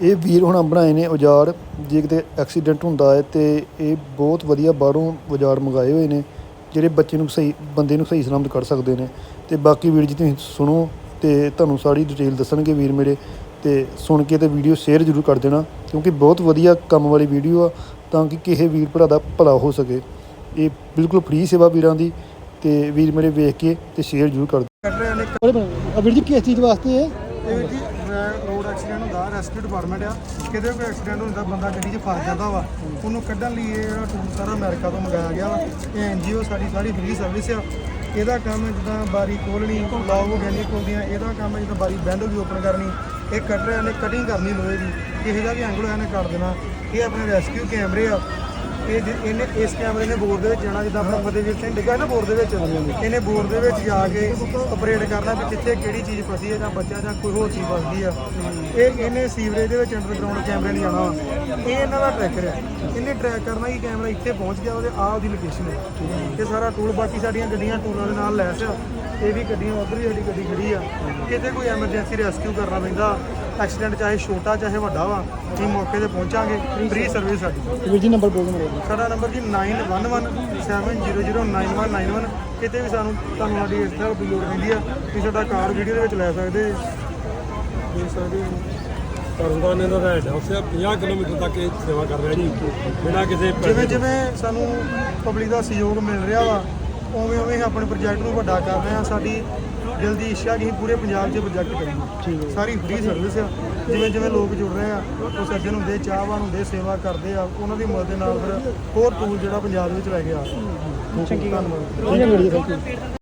ਇਹ ਵੀਰ ਹੁਣ ਬਣਾਏ ਨੇ ਔਜ਼ਾਰ, ਜੇ ਕਿਤੇ ਐਕਸੀਡੈਂਟ ਹੁੰਦਾ ਹੈ ਤੇ ਇਹ ਬਹੁਤ ਵਧੀਆ ਬਾਹਰੋਂ ਔਜ਼ਾਰ ਮੰਗਾਏ ਹੋਏ ਨੇ, ਜਿਹੜੇ ਬੱਚੇ ਨੂੰ ਸਹੀ, ਬੰਦੇ ਨੂੰ ਸਹੀ ਸਲਾਮਤ ਕਰ ਸਕਦੇ ਨੇ। ਤੇ ਬਾਕੀ ਵੀਰ ਜੀ ਤੁਸੀਂ ਸੁਣੋ ਤੇ ਤੁਹਾਨੂੰ ਸਾਰੀ ਡਿਟੇਲ ਦੱਸਣਗੇ ਵੀਰ ਮੇਰੇ। ਤੇ ਸੁਣ ਕੇ ਤੇ ਵੀਡੀਓ ਸ਼ੇਅਰ ਜ਼ਰੂਰ ਕਰ ਦੇਣਾ, ਕਿਉਂਕਿ ਬਹੁਤ ਵਧੀਆ ਕੰਮ ਵਾਲੀ ਵੀਡੀਓ ਆ, ਤਾਂ ਕਿ ਕਿਸੇ ਵੀਰ ਭਰਾ ਦਾ ਭਲਾ ਹੋ ਸਕੇ। ਇਹ ਬਿਲਕੁਲ ਫ੍ਰੀ ਸੇਵਾ ਵੀਰਾਂ ਦੀ, ਤੇ ਵੀਰ ਮੇਰੇ ਵੇਖ ਕੇ ਤੇ ਸ਼ੇਅਰ ਜ਼ਰੂਰ ਕਰ ਦਿਓ ਵੀਰ ਜੀ, ਕਿਸ ਚੀਜ਼ ਵਾਸਤੇ ਹੈ ਇਹ ਵੀ ਜੀ ਰੋਡ ਐਕਸੀਡੈਂਟ ਹੁੰਦਾ ਰੈਸਕਿਊ ਡਿਪਾਰਟਮੈਂਟ ਆ। ਕਿਤੇ ਕੋਈ ਐਕਸੀਡੈਂਟ ਹੁੰਦਾ, ਬੰਦਾ ਗੱਡੀ 'ਚ ਫਸ ਜਾਂਦਾ ਵਾ। ਉਹਨੂੰ ਕੱਢਣ ਲਈ ਇਹ ਜਿਹੜਾ ਟੂਲ ਸਾਰਾ ਅਮਰੀਕਾ ਤੋਂ ਮੰਗਾਇਆ ਗਿਆ ਵਾ। ਇਹ ਐਨਜੀਓ ਸਾਡੀ ਸਾਰੀ ਫ੍ਰੀ ਸਰਵਿਸ ਆ। ਇਹਦਾ ਕੰਮ ਜਿੱਦਾਂ ਬਾਰੀ ਖੋਲਣੀ ਲੌਗ ਹੋ ਗਈ ਖੋਲਦੀਆਂ ਇਹਦਾ ਕੰਮ ਜਿੱਦਾਂ ਬਾਰੀ ਬੈਂਡ ਹੋ ਗਈ ਓਪਨ ਕਰਨੀ, ਇਹ ਕਟਰ ਰਹੇ ਨੇ ਕਟਿੰਗ ਕਰਨੀ ਲੋਹੇ ਦੀ। ਕਿਸੇ ਦਾ ਵੀ ਐਂਗਲ ਹੋਇਆ ਨੇ ਕੱਟ ਦੇਣਾ। ਇਹ ਆਪਣੇ ਰੈਸਕਿਊ ਕੈਮਰੇ ਆ। ਇਹ ਜਿ- ਇਹਨੇ ਇਸ ਕੈਮਰੇ ਨੇ ਬੋਰ ਦੇ ਵਿੱਚ ਜਾਣਾ ਜਿੱਦਾਂ ਆਪਣਾ ਫਤਿਹਵੀਰ ਸਿੰਘ ਡਿੱਗਾ ਨਾ ਬੋਰ ਦੇ ਵਿੱਚ। ਇਹਨੇ ਬੋਰ ਦੇ ਵਿੱਚ ਜਾ ਕੇ ਆਪਰੇਟ ਕਰਨਾ ਵੀ ਕਿੱਥੇ ਕਿਹੜੀ ਚੀਜ਼ ਫਸੀ ਹੈ ਜਾਂ ਬੱਚਾ ਜਾਂ ਕੋਈ ਹੋਰ ਚੀਜ਼ ਫਸਦੀ ਆ। ਇਹ ਇਹਨੇ ਸੀਵਰੇਜ ਦੇ ਵਿੱਚ ਅੰਡਰਗਰਾਉਂਡ ਕੈਮਰੇ ਨਹੀਂ ਜਾਣਾ ਵਾ। ਇਹ ਇਹਨਾਂ ਦਾ ਟਰੈਕਰ ਹੈ। ਇਹਨੇ ਟਰੈਕ ਕਰਨਾ ਕਿ ਕੈਮਰਾ ਇੱਥੇ ਪਹੁੰਚ ਗਿਆ ਉਹਦੇ ਆਹ ਉਹਦੀ ਲੋਕੇਸ਼ਨ ਹੈ। ਇਹ ਸਾਰਾ ਟੂਲ ਬਾਕੀ ਸਾਡੀਆਂ ਗੱਡੀਆਂ ਟੂਲਾਂ ਦੇ ਨਾਲ ਲੈਸ ਆ। ਇਹ ਵੀ ਗੱਡੀਆਂ ਉਧਰ ਵੀ ਸਾਡੀ ਗੱਡੀ ਖੜੀ ਆ। ਕਿਤੇ ਕੋਈ ਐਮਰਜੈਂਸੀ ਰੈਸਕਿਊ ਕਰਨਾ ਪੈਂਦਾ ਐਕਸੀਡੈਂਟ ਚਾਹੇ ਛੋਟਾ ਚਾਹੇ ਵੱਡਾ ਵਾ ਅਸੀਂ ਮੌਕੇ ਤੇ ਪਹੁੰਚਾਂਗੇ। ਫ੍ਰੀ ਸਰਵਿਸ ਸਾਡੀ ਵੀਰ ਜੀ ਨੰਬਰ ਬੋਲ ਦਿਓ ਸਾਡਾ ਨੰਬਰ ਜੀ 9117009191 ਕਿਤੇ ਵੀ ਸਾਨੂੰ ਤੁਹਾਨੂੰ ਸਾਡੀ ਇਸ ਤਰ੍ਹਾਂ ਦੀ ਲੋੜ ਪੈਂਦੀ ਆ ਤੁਸੀਂ ਸਾਡਾ ਕਾਰ ਵੀਡੀਓ ਦੇ ਵਿੱਚ ਲੈ ਸਕਦੇ ਦੇਖ ਸਕਦੇ ਤਰਨਤਾਰਨ ਦਾ ਆ 50 ਕਿਲੋਮੀਟਰ ਤੱਕ ਇਹ ਸੇਵਾ ਕਰ ਰਿਹਾ ਜੀ। ਬਿਨਾਂ ਕਿਸੇ ਜਿਵੇਂ ਜਿਵੇਂ ਸਾਨੂੰ ਪਬਲਿਕ ਦਾ ਸਹਿਯੋਗ ਮਿਲ ਰਿਹਾ ਵਾ ਉਵੇਂ ਉਵੇਂ ਆਪਣੇ ਪ੍ਰੋਜੈਕਟ ਨੂੰ ਵੱਡਾ ਕਰ ਰਹੇ ਹਾਂ। ਸਾਡੀ ਦਿਲ ਦੀ ਇੱਛਾ ਕਿ ਅਸੀਂ ਪੂਰੇ ਪੰਜਾਬ 'ਚ ਪ੍ਰੋਜੈਕਟ ਕਰੀਏ। ਸਾਰੀ ਫ੍ਰੀ ਸਰਵਿਸ ਆ। ਜਿਵੇਂ ਜਿਵੇਂ ਲੋਕ ਜੁੜ ਰਹੇ ਆ ਉਹ ਸੱਜਣ ਹੁੰਦੇ ਚਾਹਵਾਨ ਹੁੰਦੇ ਸੇਵਾ ਕਰਦੇ ਆ ਉਹਨਾਂ ਦੀ ਮਦਦ ਨਾਲ ਫਿਰ ਹੋਰ ਟੂਲ ਜਿਹੜਾ ਪੰਜਾਬ ਵਿੱਚ ਲੈ ਕੇ ਆ ਰਹੇ ਚੰਗੀ ਯੂ